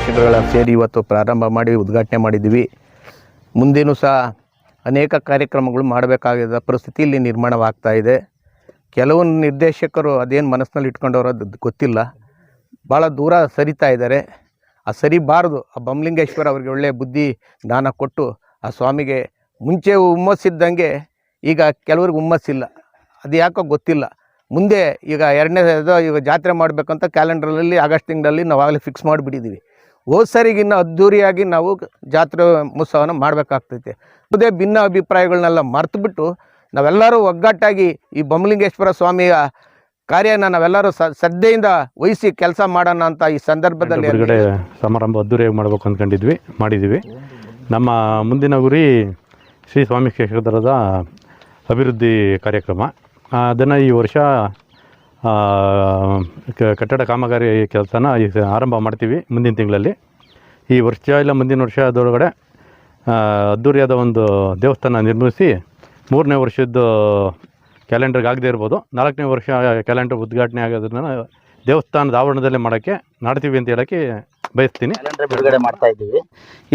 ನಿರ್ದೇಶಕರುಗಳ ಸೇರಿ ಇವತ್ತು ಪ್ರಾರಂಭ ಮಾಡಿ ಉದ್ಘಾಟನೆ ಮಾಡಿದ್ದೀವಿ. ಮುಂದೇನೂ ಸಹ ಅನೇಕ ಕಾರ್ಯಕ್ರಮಗಳು ಮಾಡಬೇಕಾಗಿದ್ದ ಪರಿಸ್ಥಿತಿ ಇಲ್ಲಿ ನಿರ್ಮಾಣವಾಗ್ತಾ ಇದೆ. ಕೆಲವು ನಿರ್ದೇಶಕರು ಅದೇನು ಮನಸ್ಸಿನಲ್ಲಿ ಇಟ್ಕೊಂಡವರು ಅದು ಗೊತ್ತಿಲ್ಲ. ಭಾಳ ದೂರ ಸರಿತಾ ಇದ್ದಾರೆ. ಆ ಸರಿಬಾರದು ಆ ಬಮಲಿಂಗೇಶ್ವರ ಅವರಿಗೆ ಒಳ್ಳೆಯ ಬುದ್ಧಿ, ಜ್ಞಾನ ಕೊಟ್ಟು ಆ ಸ್ವಾಮಿಗೆ ಮುಂಚೆ ಹುಮ್ಮಸ್ಸಿದ್ದಂಗೆ ಈಗ ಕೆಲವ್ರಿಗೆ ಹುಮ್ಮಸ್ಸಿಲ್ಲ. ಅದು ಯಾಕೋ ಗೊತ್ತಿಲ್ಲ. ಮುಂದೆ ಈಗ ಎರಡನೇ ಈಗ ಜಾತ್ರೆ ಮಾಡಬೇಕಂತ ಕ್ಯಾಲೆಂಡ್ರಲ್ಲಿ ಆಗಸ್ಟ್ ತಿಂಗಳಲ್ಲಿ ನಾವು ಆಗಲೇ ಫಿಕ್ಸ್ ಮಾಡಿಬಿಟ್ಟಿದ್ದೀವಿ. ಹೋದ ಸರಿಗಿನ್ನ ಅದ್ಧೂರಿಯಾಗಿ ನಾವು ಜಾತ್ರೆ ಉತ್ಸವನ ಮಾಡಬೇಕಾಗ್ತೈತೆ. ಯಾವುದೇ ಭಿನ್ನ ಅಭಿಪ್ರಾಯಗಳನ್ನೆಲ್ಲ ಮರೆತುಬಿಟ್ಟು ನಾವೆಲ್ಲರೂ ಒಗ್ಗಟ್ಟಾಗಿ ಈ ಬೊಮ್ಮಲಿಂಗೇಶ್ವರ ಸ್ವಾಮಿಯ ಕಾರ್ಯನ ನಾವೆಲ್ಲರೂ ಸ, ಶ್ರದ್ಧೆಯಿಂದ ವಹಿಸಿ ಕೆಲಸ ಮಾಡೋಣ ಅಂತ ಈ ಸಂದರ್ಭದಲ್ಲಿ ಹೊರಗಡೆ ಸಮಾರಂಭ ಅದ್ದೂರಿಯಾಗಿ ಮಾಡಬೇಕು ಅಂದ್ಕೊಂಡಿದ್ವಿ ಮಾಡಿದ್ವಿ. ನಮ್ಮ ಮುಂದಿನ ಗುರಿ ಶ್ರೀ ಸ್ವಾಮಿ ಕ್ಷೇತ್ರದ ಅಭಿವೃದ್ಧಿ ಕಾರ್ಯಕ್ರಮ. ಅದನ್ನು ಈ ವರ್ಷ ಕಟ್ಟಡ ಕಾಮಗಾರಿ ಕೆಲಸನ ಈ ಆರಂಭ ಮಾಡ್ತೀವಿ ಮುಂದಿನ ತಿಂಗಳಲ್ಲಿ. ಈ ವರ್ಷ ಇಲ್ಲ ಮುಂದಿನ ವರ್ಷದೊಳಗಡೆ ಅದ್ದೂರಿಯಾದ ಒಂದು ದೇವಸ್ಥಾನ ನಿರ್ಮಿಸಿ ಮೂರನೇ ವರ್ಷದ ಕ್ಯಾಲೆಂಡರ್ಗೆ ಆಗದೇ ಇರ್ಬೋದು ನಾಲ್ಕನೇ ವರ್ಷ ಕ್ಯಾಲೆಂಡರ್ ಉದ್ಘಾಟನೆ ಆಗೋದನ್ನ ದೇವಸ್ಥಾನದ ಆವರಣದಲ್ಲೇ ಮಾಡೋಕ್ಕೆ ನಾಡ್ತೀವಿ ಅಂತ ಹೇಳೋಕ್ಕೆ ಬಯಸ್ತೀನಿ. ಕ್ಯಾಲೆಂಡರ್ ಬಿಡುಗಡೆ ಮಾಡ್ತಾ ಇದ್ದೀವಿ.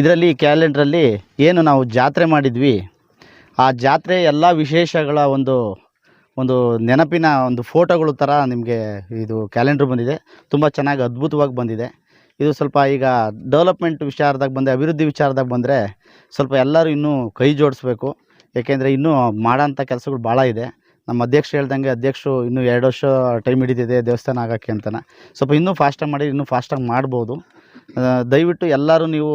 ಇದರಲ್ಲಿ ಕ್ಯಾಲೆಂಡ್ರಲ್ಲಿ ಏನು ನಾವು ಜಾತ್ರೆ ಮಾಡಿದ್ವಿ. ಆ ಜಾತ್ರೆ ಎಲ್ಲ ವಿಶೇಷಗಳ ಒಂದು ಒಂದು ನೆನಪಿನ ಒಂದು ಫೋಟೋಗಳು ಥರ ನಿಮಗೆ ಇದು ಕ್ಯಾಲೆಂಡ್ರ್ ಬಂದಿದೆ. ತುಂಬ ಚೆನ್ನಾಗಿ ಅದ್ಭುತವಾಗಿ ಬಂದಿದೆ. ಇದು ಸ್ವಲ್ಪ ಈಗ ಡೆವಲಪ್ಮೆಂಟ್ ವಿಚಾರದಾಗ ಬಂದರೆ ಅಭಿವೃದ್ಧಿ ವಿಚಾರದಾಗ ಬಂದರೆ ಸ್ವಲ್ಪ ಎಲ್ಲರೂ ಇನ್ನೂ ಕೈ ಜೋಡಿಸ್ಬೇಕು. ಏಕೆಂದರೆ ಇನ್ನೂ ಮಾಡೋಂಥ ಕೆಲಸಗಳು ಭಾಳ ಇದೆ. ನಮ್ಮ ಅಧ್ಯಕ್ಷರು ಹೇಳ್ದಂಗೆ ಅಧ್ಯಕ್ಷರು ಇನ್ನೂ ಎರಡು ವರ್ಷ ಟೈಮ್ ಹಿಡಿದಿದೆ ದೇವಸ್ಥಾನ ಆಗೋಕ್ಕೆ ಅಂತಲೇ ಸ್ವಲ್ಪ ಇನ್ನೂ ಫಾಸ್ಟಾಗಿ ಮಾಡಿ, ಇನ್ನೂ ಫಾಸ್ಟಾಗಿ ಮಾಡ್ಬೋದು. ದಯವಿಟ್ಟು ಎಲ್ಲರೂ ನೀವು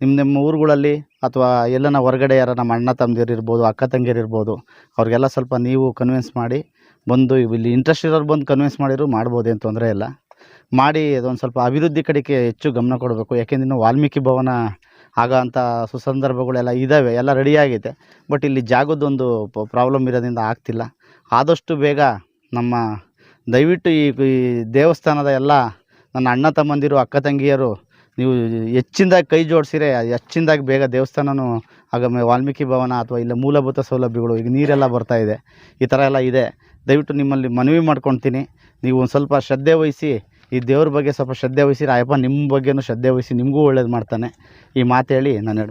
ನಿಮ್ಮ ನಿಮ್ಮ ಊರುಗಳಲ್ಲಿ ಅಥವಾ ಎಲ್ಲನ ಹೊರಗಡೆ ಯಾರ ನಮ್ಮ ಅಣ್ಣ ತಮ್ಮದಿರು ಇರ್ಬೋದು, ಅಕ್ಕ ತಂಗಿಯರು ಇರ್ಬೋದು, ಅವ್ರಿಗೆಲ್ಲ ಸ್ವಲ್ಪ ನೀವು ಕನ್ವಿನ್ಸ್ ಮಾಡಿ ಬಂದು ಇಲ್ಲಿ ಇಂಟ್ರೆಸ್ಟ್ ಇರೋರು ಬಂದು ಕನ್ವಿನ್ಸ್ ಮಾಡಿದ್ರು ಏನು ತೊಂದರೆ ಇಲ್ಲ. ಮಾಡಿ ಅದೊಂದು ಸ್ವಲ್ಪ ಅಭಿವೃದ್ಧಿ ಕಡೆಗೆ ಹೆಚ್ಚು ಗಮನ ಕೊಡಬೇಕು. ಯಾಕೆಂದ್ರೆ ಇನ್ನು ವಾಲ್ಮೀಕಿ ಭವನ ಆಗೋ ಅಂಥ ಸುಸಂದರ್ಭಗಳೆಲ್ಲ ಇದ್ದಾವೆ ಎಲ್ಲ ರೆಡಿ ಆಗೈತೆ. ಬಟ್ ಇಲ್ಲಿ ಜಾಗದೊಂದು ಪ್ರಾಬ್ಲಮ್ ಇರೋದ್ರಿಂದ ಆಗ್ತಿಲ್ಲ. ಆದಷ್ಟು ಬೇಗ ನಮ್ಮ ದಯವಿಟ್ಟು ಈ ದೇವಸ್ಥಾನದ ಎಲ್ಲ ನನ್ನ ಅಣ್ಣ ತಮ್ಮಂದಿರು, ಅಕ್ಕ ತಂಗಿಯರು ನೀವು ಹೆಚ್ಚಿಂದಾಗಿ ಕೈ ಜೋಡಿಸಿರೆ ಹೆಚ್ಚಿಂದಾಗಿ ಬೇಗ ದೇವಸ್ಥಾನವೂ ಆಗ ವಾಲ್ಮೀಕಿ ಭವನ ಅಥವಾ ಇಲ್ಲ ಮೂಲಭೂತ ಸೌಲಭ್ಯಗಳು, ಈಗ ನೀರೆಲ್ಲ ಬರ್ತಾ ಇದೆ, ಈ ಥರ ಎಲ್ಲ ಇದೆ. ದಯವಿಟ್ಟು ನಿಮ್ಮಲ್ಲಿ ಮನವಿ ಮಾಡ್ಕೊತೀನಿ ನೀವು ಒಂದು ಸ್ವಲ್ಪ ಶ್ರದ್ಧೆ ವಹಿಸಿ, ಈ ದೇವ್ರ ಬಗ್ಗೆ ಸ್ವಲ್ಪ ಶ್ರದ್ಧೆ ವಹಿಸಿ ರಾಯಪ್ಪ ನಿಮ್ಮ ಬಗ್ಗೆಯೂ ಶ್ರದ್ಧೆ ವಹಿಸಿ ನಿಮಗೂ ಒಳ್ಳೇದು ಮಾಡ್ತಾನೆ. ಈ ಮಾತು ಹೇಳಿ ನಾನು